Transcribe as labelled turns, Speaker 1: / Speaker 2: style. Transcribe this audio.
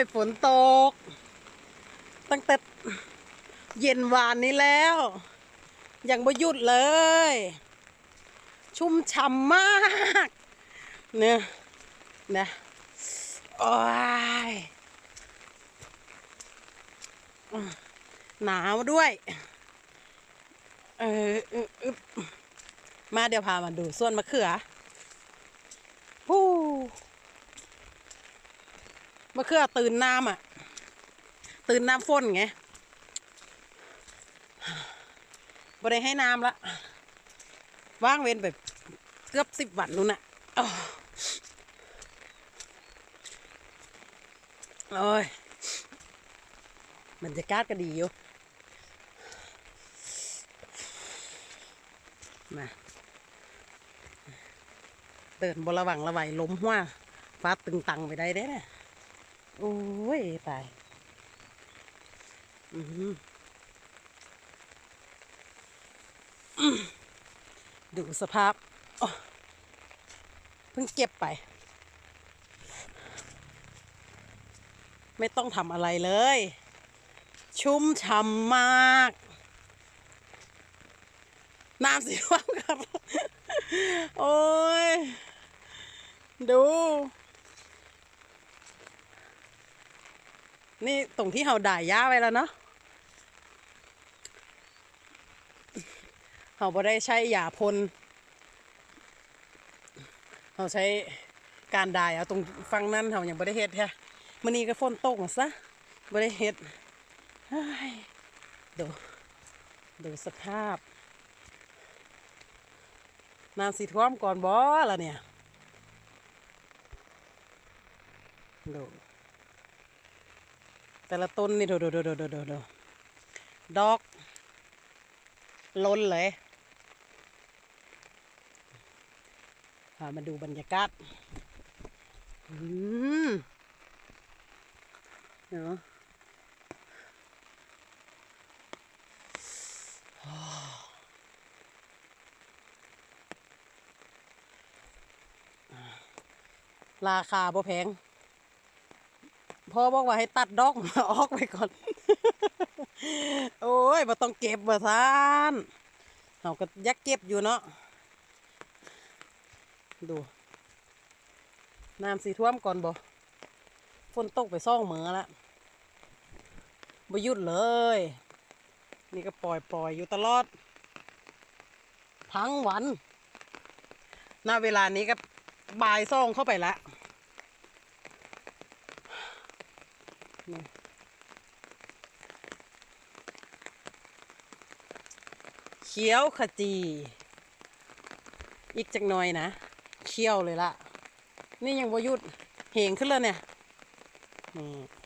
Speaker 1: ยฝนตก ตั้งแต่เย็นวานนี้แล้ว ยังไม่หยุดเลย ชุ่มฉ่ำมากเนี่ยนะโอ้ยอะหนาวด้วยเออออมาเดี๋ยวพามาดูส่วนมะเขือฮู้ มะเขือตื่นน้ำอะ ตื่นน้ำฝนไงบ่ได้ให้น้ำละ ว่างเว้นแบบเกือบสิบวันนู่นน่ะโอ้ยบรรยากาศก็ดีอยู่มาเดินบระวังระไวล้มหัวฟ้าตึงตังไปได้เด้เนี่ย โอ้ยตายอือหืออืมดูสภาพเพิ่งเก็บไป ไม่ต้องทำอะไรเลย ชุ่มฉ่ำมาก น้ำสีฟ้าครับ โอ้ย ดู นี่ตรงที่เราด่ายย่าไว้แล้วเนาะเราบ่ได้ใช้ยาพ่นเราใช้การด่ายเอาตรงฟังนั้นเรายังบ่ได้เฮ็ดแท้มื้อนี้ก็ฝนตกซะบ่ได้เฮ็ดดูดูสภาพน้ำสีท่วมก่อนบ่ล่ะเนี่ยดู แต่ละต้นนี่ดูดูดูดูดูดูดูดอก ล้นเลยพามาดูบรรยากาศอืมเนาะราคาบ่แพง พ่อบอกว่าให้ตัดดอกออกไปก่อน โอ้ยบ่ต้องเก็บบ่ซานเราก็ยักเก็บอยู่เนาะ ดู น้ำสีท่วมก่อนบ่ ฝนตกไปซ่องเหมือละบ่ยุดเลย นี่ก็ปล่อยปล่อยอยู่ตลอด ทั้งวันณเวลานี้ก็บ่ายซ่องเข้าไปแล้ว นี่เขียวขจี อีกจักหน่อยนะเขียวเลยละนี่ยังบ่ยุดเหงขึ้นเลยเนี่ยนี่